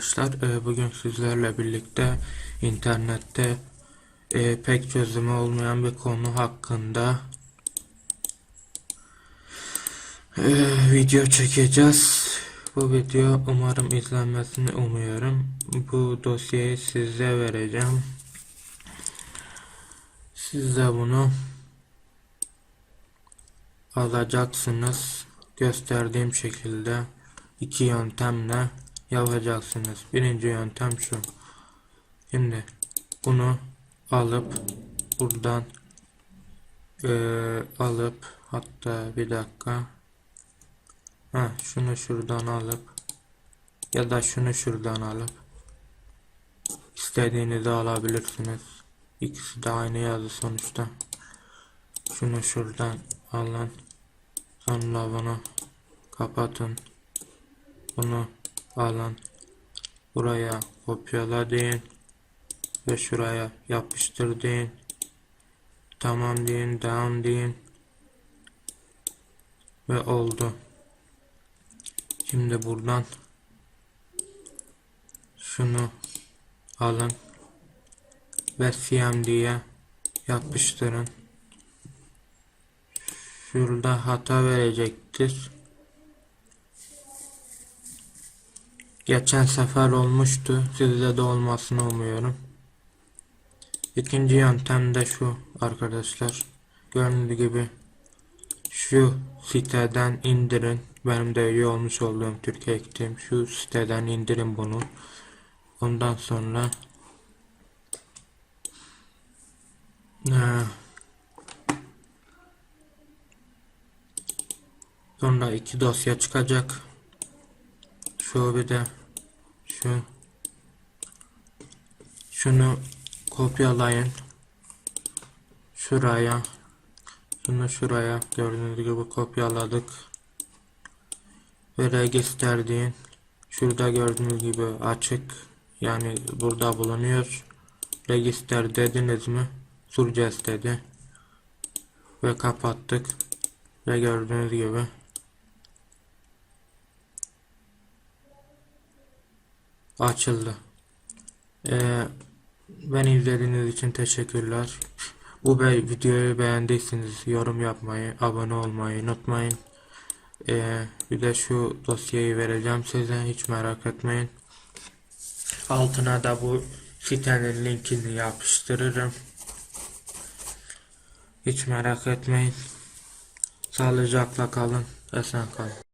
arkadaşlar. Ee, Bugün sizlerle birlikte internette e, pek çözümü olmayan bir konu hakkında e, video çekeceğiz. Bu video umarım izlenmesini umuyorum. Bu dosyayı size vereceğim. Siz de bunu alacaksınız. Gösterdiğim şekilde iki yöntemle yapacaksınız. Birinci yöntem şu. Şimdi bunu alıp buradan eee, alıp hatta bir dakika ha şunu şuradan alıp ya da şunu şuradan alıp istediğinizi alabilirsiniz. İkisi de aynı yazı sonuçta. Şunu şuradan alın. Sonra bunu kapatın. Bunu alın. Buraya kopyala deyin. Ve şuraya yapıştır deyin. Tamam deyin. Devam deyin. Ve oldu. Şimdi buradan şunu alın ve CMD'ye yapıştırın. Şurada hata verecektir. Geçen sefer olmuştu. Sizde de olmasını umuyorum. İkinci yöntem de şu arkadaşlar. Gördüğünüz gibi şu siteden indirin. Benim de üye olmuş olduğum Türkiye gittiğim şu siteden indirin bunu. Ondan sonra Ee, Sonra iki dosya çıkacak. Şu bir de şu şunu kopyalayın. Şuraya şunu şuraya gördüğünüz gibi kopyaladık. Ve register deyin. Şurada gördüğünüz gibi açık yani burada bulunuyor. Register dediniz mi? Surces dedi. Ve kapattık. Ve gördüğünüz gibi açıldı. Ee, beni izlediğiniz için teşekkürler. Bu be videoyu beğendiyseniz yorum yapmayı, abone olmayı unutmayın. Ee, bir de şu dosyayı vereceğim size hiç merak etmeyin. Altına da bu sitenin linkini yapıştırırım. Hiç merak etmeyin. Sağlıcakla kalın, esen kalın.